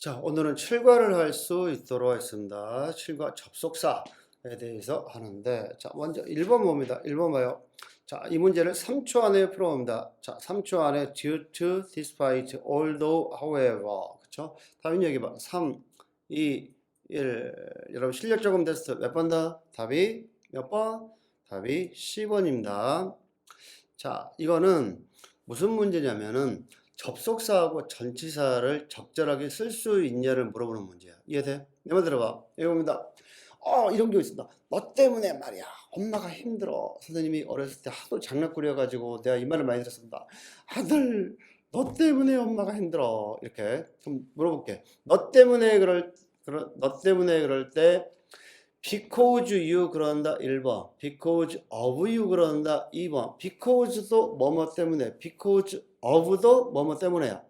자, 오늘은 출과를 할 수 있도록 하겠습니다. 출과 접속사에 대해서 하는데, 자, 먼저 1번 봅니다. 1번 봐요. 자, 이 문제를 3초 안에 풀어봅니다. 자, 3초 안에 due to, despite, although, however. 그쵸? 다음 여기 봐. 3, 2, 1. 여러분 실력 조금 테스트 몇 번 더? 답이 몇 번? 답이 10번입니다. 자, 이거는 무슨 문제냐면은 접속사하고 전치사를 적절하게 쓸 수 있냐를 물어보는 문제야. 이해돼? 내말 들어봐. 봅니다. 어, 이런 게 있습니다. 너 때문에 말이야. 엄마가 힘들어. 선생님이 어렸을 때 하도 장난꾸려가지고 내가 이 말을 많이 들었습니다. 아들, 너 때문에 엄마가 힘들어. 이렇게 좀 물어볼게. 너 때문에 그럴, 그럴 너 때문에 그럴 때 because you 그런다 1번 because of you 그런다 2번 because도 뭐뭐 때문에 because of도 뭐뭐 때문에야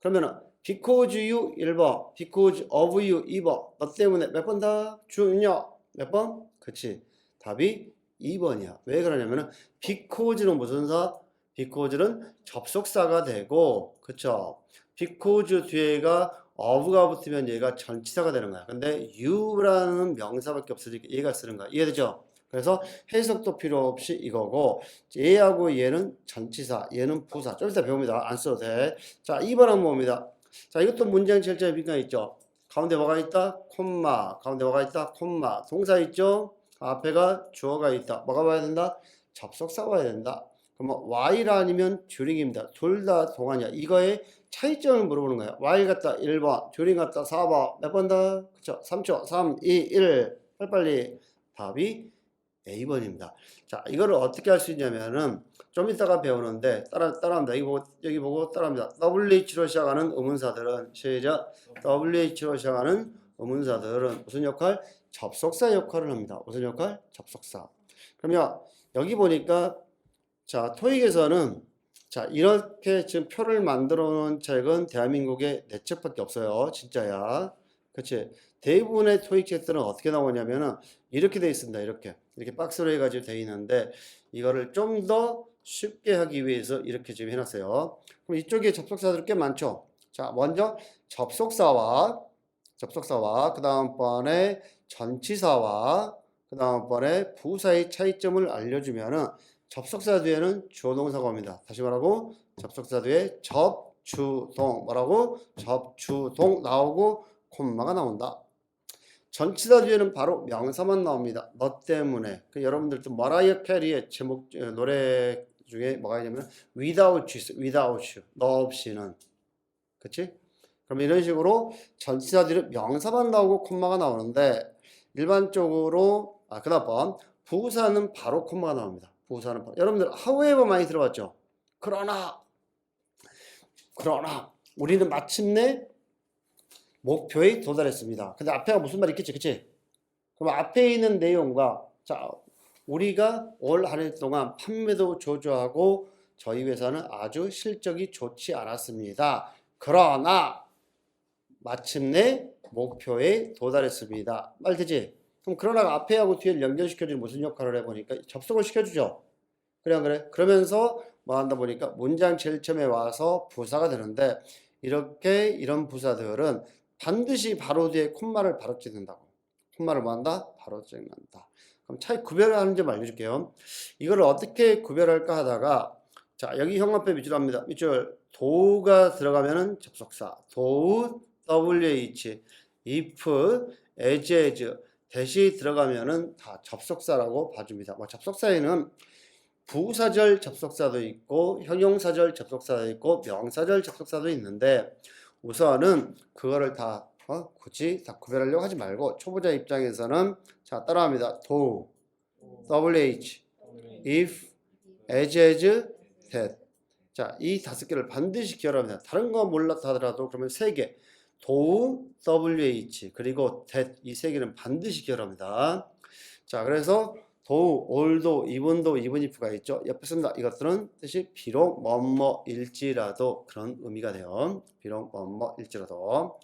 그러면은 because you 1번 because of you 2번 너 때문에 몇 번 다? 중요 몇 번? 그치 답이 2번이야 왜 그러냐면은 because는 무슨 사? because는 접속사가 되고 그쵸 because 뒤에가 of가 붙으면 얘가 전치사가 되는 거야. 근데 you라는 명사밖에 없으니까 얘가 쓰는 거야. 이해되죠? 그래서 해석도 필요 없이 이거고 얘하고 얘는 전치사, 얘는 부사. 좀 이따 배웁니다. 안 써도 돼. 자, 2번 한번 봅니다. 자, 이것도 문장 절차의 빈칸 있죠? 가운데 뭐가 있다? 콤마. 가운데 뭐가 있다? 콤마. 동사 있죠? 앞에가 주어가 있다. 뭐가 와야 된다? 접속사 와야 된다. 그러면 while 아니면 during입니다. 둘 다 동안이야. 이거의 차이점을 물어보는 while 같다 1번, during 같다 4번. 몇 번 더? 그쵸? 3초. 3, 2, 1. 빨리빨리. 답이 A번입니다. 자, 이거를 어떻게 할 수 있냐면은 좀 이따가 배우는데 따라 따라합니다. 여기 보고 여기 보고 따라합니다. WH로 시작하는 의문사들은 시작. WH로 시작하는 의문사들은 무슨 역할? 접속사 역할을 합니다. 무슨 역할? 접속사. 그러면 여기 보니까 자, 토익에서는 자, 이렇게 지금 표를 만들어 놓은 책은 대한민국에 네 책밖에 없어요. 진짜야. 그치? 대부분의 토익 책들은 어떻게 나오냐면은 이렇게 돼 있습니다. 이렇게. 이렇게 박스로 해가지고 돼 있는데 이거를 좀 더 쉽게 하기 위해서 이렇게 지금 해놨어요. 그럼 이쪽에 접속사들 꽤 많죠? 자, 먼저 접속사와 접속사와 그 다음번에 전치사와 그 다음번에 부사의 차이점을 알려주면은 접속사 뒤에는 주어 동사가 옵니다. 다시 말하고 접속사 뒤에 접주동 뭐라고? 접주동 나오고 콤마가 나온다. 전치사 뒤에는 바로 명사만 나옵니다. 너 때문에. 그 여러분들도 머라이어 캐리의 제목 어, 노래 중에 뭐가 있냐면 without you, without you. 너 없이는. 그치? 그럼 이런 식으로 전치사 뒤에 명사만 나오고 콤마가 나오는데 일반적으로 아 그다음 부사는 바로 콤마가 나옵니다. 부사는 바로. 여러분들 however 많이 들어봤죠? 그러나 그러나 우리는 마침내 목표에 도달했습니다. 근데 앞에가 무슨 말이 있겠지, 그치? 그럼 앞에 있는 내용과, 자, 우리가 올 한 해 동안 판매도 조조하고 저희 회사는 아주 실적이 좋지 않았습니다. 그러나 마침내 목표에 도달했습니다. 말 되지? 그럼 그러나 앞에하고 뒤에 연결시켜주는 무슨 역할을 해보니까 접속을 시켜주죠. 그래, 안 그래? 그러면서 뭐 한다 보니까 문장 제일 처음에 와서 부사가 되는데 이렇게 이런 부사들은 반드시 바로 뒤에 콤마를 바로 찍는다고. 콤마를 뭐 한다? 바로 찍는다. 그럼 차이 구별을 하는 점 알려줄게요. 이걸 어떻게 구별할까 하다가 자 여기 형광펜 밑줄 합니다. 밑줄 도가 들어가면은 접속사 도 wh if as as 대시 들어가면은 다 접속사라고 봐줍니다. 뭐 접속사에는 부사절 접속사도 있고 형용사절 접속사도 있고 명사절 접속사도 있는데 우선은 그거를 다 어, 굳이 다 구별하려고 하지 말고 초보자 입장에서는 자 따라합니다. do, wh, if, as, as, that. 자, 이 다섯 개를 반드시 기억합니다. 다른 거 몰랐다 하더라도 그러면 세 개. do, wh, 그리고 that 이 세 개는 반드시 기억합니다. 자, 그래서 do, although, even도, even if가 있죠. 옆에 씁니다. 이것들은 뜻이 비록 뭐뭐일지라도 그런 의미가 돼요. 비록 뭐뭐일지라도.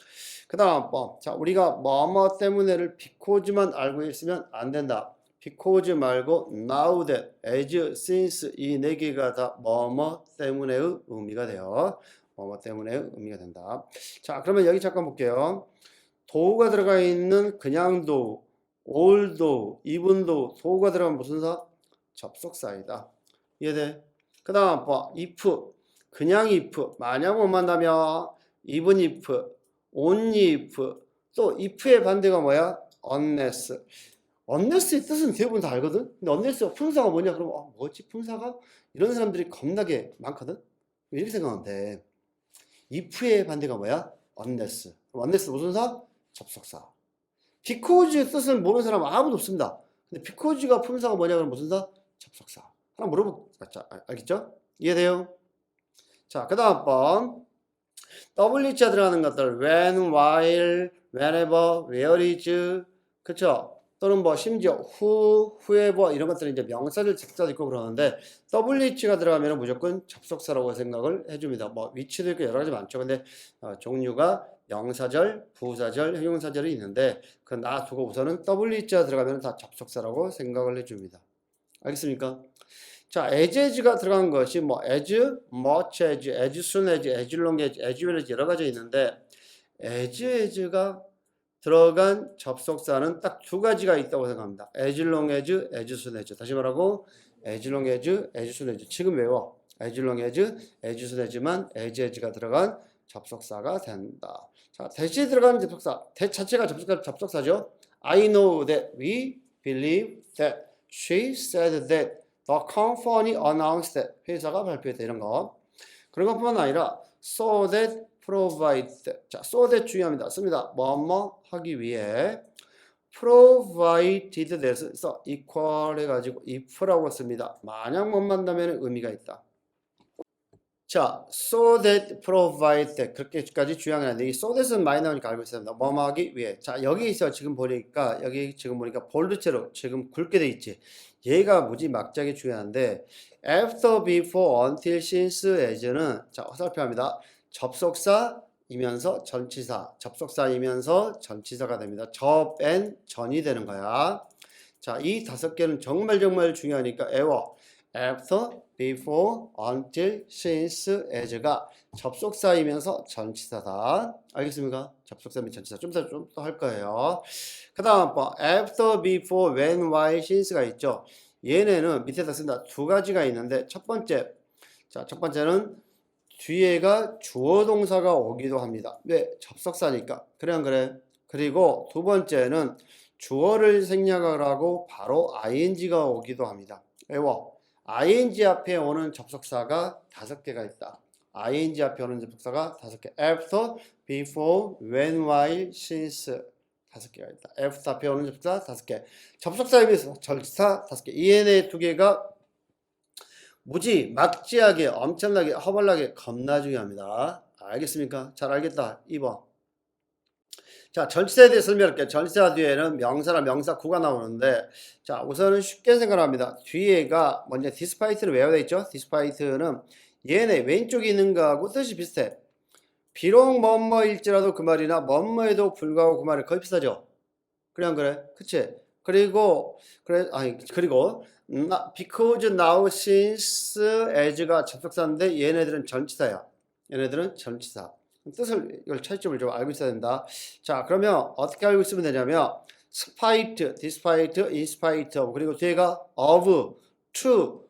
그 다음 뭐, 자, 우리가 뭐뭐 때문에를 because만 알고 있으면 안 된다. because 말고 now that, as, since 이 네 개가 다 뭐뭐 때문에의 의미가 돼요. 뭐뭐 때문에 의미가 된다. 자, 그러면 여기 잠깐 볼게요. 도우가 들어가 있는 그냥 도우, 이분 도우, 도우가 들어가면 무슨 사? 접속사이다. 이해돼? 그 다음 봐. if, 그냥 if, 만약 못 만나면 even if, only if, 또 if의 반대가 뭐야? unless. unless의 뜻은 대부분 다 알거든? 근데 unless 품사가 뭐냐? 그러면 어, 뭐지 품사가? 이런 사람들이 겁나게 많거든? 왜 이렇게 생각하면 돼? if의 반대가 뭐야? unless. 그럼 unless 무슨 사? 접속사. Because의 뜻은 모르는 사람 아무도 없습니다. 근데 because가 품사가 뭐냐? 그럼 무슨 사? 접속사. 하나 물어보, 자, 알- 알겠죠? 이해돼요? 자, 그 다음 번. WH가 들어가는 것들. when, while, whenever, where is. 그쵸? 또는 뭐 심지어 who, whoever 이런 것들은 이제 명사를 접속사 있고 그러는데 WH가 들어가면 무조건 접속사라고 생각을 해줍니다. 뭐 위치도 있고 여러 가지 많죠. 근데 어, 종류가 명사절, 부사절, 형용사절이 있는데 그 놔두고 우선은 WH가 들어가면 다 접속사라고 생각을 해줍니다. 알겠습니까? 자, as, as가 들어간 것이 뭐 as, much as, as soon as, as long as, as well as 여러 가지 있는데 as, as가 들어간 접속사는 딱 두 가지가 있다고 생각합니다. as long as, as soon as. 다시 말하고 as long as, as soon as. 지금 외워. as long as, as soon as만 as, as가 들어간 접속사가 된다. 자, 대시에 들어가는 접속사. 대 자체가 접속사, 접속사죠. I know that we believe that she said that the company announced that 회사가 발표했다 이런 거. 그런 것뿐만 아니라 so that provide 자 so that 중요합니다. 씁니다. 뭐뭐 하기 위해 provided that에서 equal 해가지고 if라고 씁니다. 만약 못 만나면 의미가 있다. 자, so that provide that 그렇게까지 중요한 게 아닌데 이 so that은 많이 나오니까 알고 있습니다. 뭐뭐 하기 위해. 자, 여기서 지금 보니까 여기 지금 보니까 볼드체로 지금 굵게 돼 있지. 얘가 무지 막장이 중요한데 after, before, until, since, as는 자, 살펴합니다. 접속사이면서 전치사, 접속사이면서 전치사가 됩니다. 접, and, 전이 되는 거야. 자, 이 다섯 개는 정말 정말 중요하니까 애워. after, before, until, since, as가 접속사이면서 전치사다. 알겠습니까? 접속사면 전치사. 좀 더 좀 더 할 거예요. 그 다음 뭐 after, before, when, why, since가 있죠. 얘네는 밑에다 쓴다. 두 가지가 있는데 첫 번째, 자, 첫 번째는 뒤에가 주어 동사가 오기도 합니다. 왜? 접속사니까. 그래 안 그래? 그리고 두 번째는 주어를 생략하라고 바로 ing가 오기도 합니다. 외워. ing 앞에 오는 접속사가 다섯 개가 있다. ing 앞에 오는 접속사가 다섯 개. after, before, when, while, since 다섯 개가 있다. after 앞에 오는 접속사 다섯 개. 접속사에 비해서 절사 다섯 개. ENA 두 개가 무지 막지하게 엄청나게 허벌나게 겁나 중요합니다. 알겠습니까? 잘 알겠다. 2번. 자, 전치사에 대해 설명할게요. 전치사 뒤에는 명사나 명사 구가 나오는데, 자, 우선은 쉽게 생각합니다. 뒤에가 먼저 디스파이트를 외워야 있죠? 디스파이트는 얘네 왼쪽에 있는 거하고 뜻이 비슷해. 비록 뭐뭐일지라도 그 말이나 뭐뭐에도 불구하고 그 말이 거의 비슷하죠? 안 그래? 그치? 그리고 그래 아니 그리고 나, because now since as가 접속사인데 얘네들은 전치사야. 얘네들은 전치사. 뜻을 이걸 차이점을 좀 알고 있어야 된다. 자 그러면 어떻게 알고 있으면 되냐면 spite, despite, in spite of 그리고 뒤에가 of, to,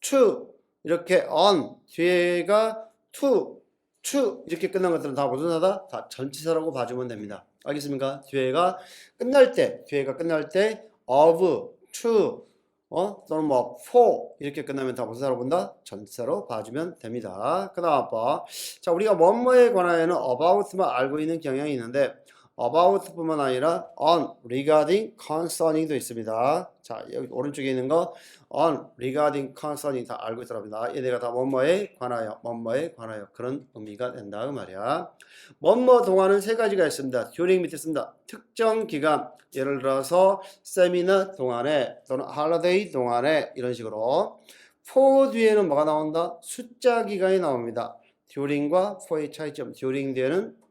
to 이렇게 on 뒤에가 to, to 이렇게 끝난 것들은 다 무슨 사다? 다 전치사라고 봐주면 됩니다. 알겠습니까? 뒤에가 끝날 때, 뒤에가 끝날 때 of, to, 어? 또는 뭐 for 이렇게 끝나면 다 무슨 사로 본다? 전치사로 봐주면 됩니다. 그 다음 봐. 자, 우리가 뭐뭐에 관하여는 about만 알고 있는 경향이 있는데 about뿐만 아니라 on, regarding, concerning도 있습니다. 자, 여기 오른쪽에 있는 거 on, regarding, concerning 다 알고 있더랍니다. 얘네가 다 뭐뭐에 관하여, 뭐뭐에 관하여 그런 의미가 된다 그 말이야. 뭐뭐 동안은 세 가지가 있습니다. during 밑에 씁니다. 특정 기간, 예를 들어서 세미나 동안에 또는 holiday 동안에 이런 식으로 for 뒤에는 뭐가 나온다? 숫자 기간이 나옵니다. during과 for의 차이점. during 뒤에는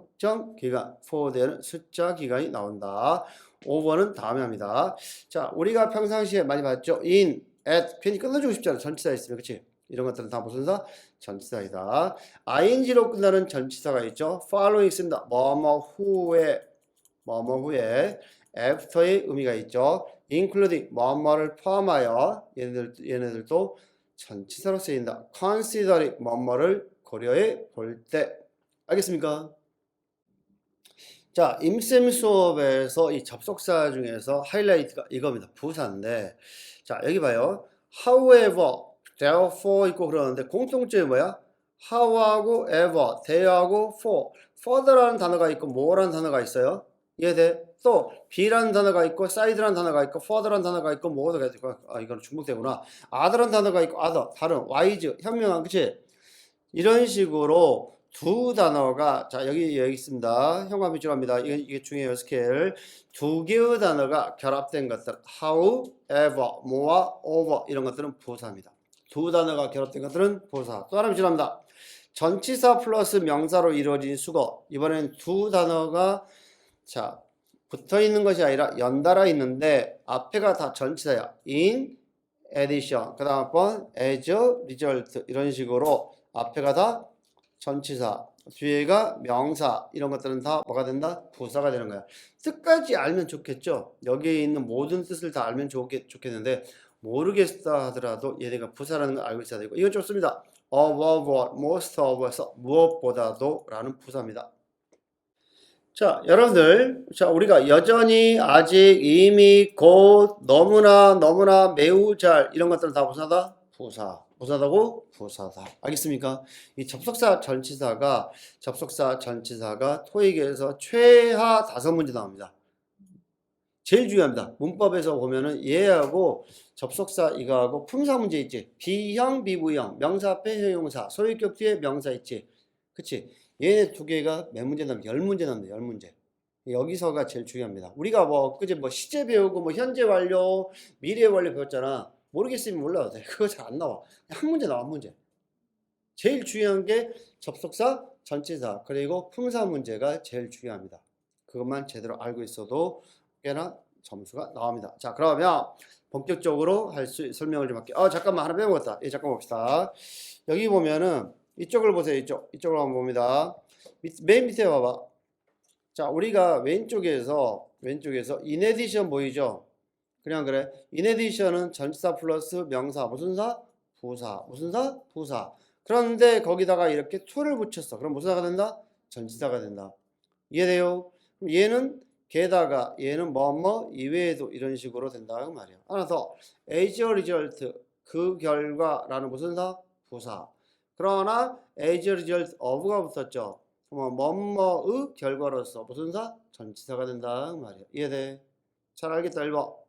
특정 기간, 뒤에는 숫자 기간이 나온다. 5번은 다음에 합니다. 자, 우리가 평상시에 많이 봤죠? in, at, 괜히 끝내주고 싶잖아. 전치사 있으면, 그치? 이런 것들은 다 무슨 사? 전치사이다. ing로 끝나는 전치사가 있죠. following 있습니다. 뭐뭐 후에 뭐뭐 후에 after의 의미가 있죠. including 뭐뭐를 포함하여 얘네들 얘네들도 전치사로 쓰인다. considering 뭐뭐를 고려해 볼 때. 알겠습니까? 자, 임쌤 수업에서 이 접속사 중에서 하이라이트가 이겁니다. 부사인데. 자, 여기 봐요. however, therefore 있고 그러는데 공통점이 뭐야? how하고 ever, there하고 for. further라는 단어가 있고 more라는 단어가 있어요. 이해돼? 또 be라는 단어가 있고 side라는 단어가 있고 further라는 단어가 있고 more가 있고 아 이건 중복되구나. other라는 단어가 있고 other, 다른, wise, 현명한, 그치? 이런 식으로 두 단어가 자 여기 여기 있습니다. 형광 밑줄 갑니다. 이게, 이게 중요해요 스케일. 두 개의 단어가 결합된 것들 how, ever, more, over 이런 것들은 부사입니다. 두 단어가 결합된 것들은 부사. 또 하나 밑줄합니다. 전치사 플러스 명사로 이루어진 수거. 이번엔 두 단어가 자 붙어 있는 것이 아니라 연달아 있는데 앞에가 다 전치사야. in, addition. 그 다음 번 as, result 이런 식으로 앞에가 다 전치사, 뒤에가 명사 이런 것들은 다 뭐가 된다? 부사가 되는 거야. 뜻까지 알면 좋겠죠. 여기에 있는 모든 뜻을 다 알면 좋겠, 좋겠는데 모르겠다 하더라도 얘네가 부사라는 걸 알고 있어야 되고 이건 좋습니다. of, of, most of에서 무엇보다도 라는 부사입니다. 자, 여러분들, 자, 우리가 여전히 아직 이미 곧 너무나 너무나 매우 잘 이런 것들은 다 부사다? 부사. 부사다고? 부사다. 알겠습니까? 이 접속사 전치사가 접속사 전치사가 토익에서 최하 다섯 문제 나옵니다. 제일 중요합니다. 문법에서 보면은 얘하고 접속사 이거하고 품사 문제 있지. 비형, 비부형, 명사 앞에 형용사, 소유격 뒤에 명사 있지. 그치? 얘네 두 개가 몇 문제 나옵니다. 열 문제 나옵니다. 열 문제. 여기서가 제일 중요합니다. 우리가 뭐 그제 뭐 시제 배우고 뭐 현재 완료, 미래 완료 배웠잖아. 모르겠으면 몰라도 돼. 그거 잘 안 나와. 한 문제 나와, 한 문제. 제일 중요한 게 접속사, 전치사, 그리고 품사 문제가 제일 중요합니다. 그것만 제대로 알고 있어도 꽤나 점수가 나옵니다. 자, 그러면 본격적으로 할 수 설명을 좀 할게요. 아, 잠깐만 하나 빼먹었다. 예, 잠깐 봅시다. 여기 보면은 이쪽을 보세요. 이쪽. 이쪽으로 한번 봅니다. 밑, 맨 밑에 봐봐. 자, 우리가 왼쪽에서 왼쪽에서 인에디션 보이죠? 그냥 그래. 인에디션은 전치사 플러스 명사 무슨 사? 부사. 무슨 사? 부사. 그런데 거기다가 이렇게 to를 붙였어. 그럼 무슨 사가 된다? 전치사가 된다. 이해돼요? 그럼 얘는 게다가 얘는 뭐뭐 이외에도 이런 식으로 된다 그 말이야. 하나 더. as a result 그 결과라는 무슨 사? 부사. 그러나 as a result of가 붙었죠. 그러면 뭐뭐의 결과로서 무슨 사? 전치사가 된다 그 말이야. 이해돼? 잘 알겠다 1번.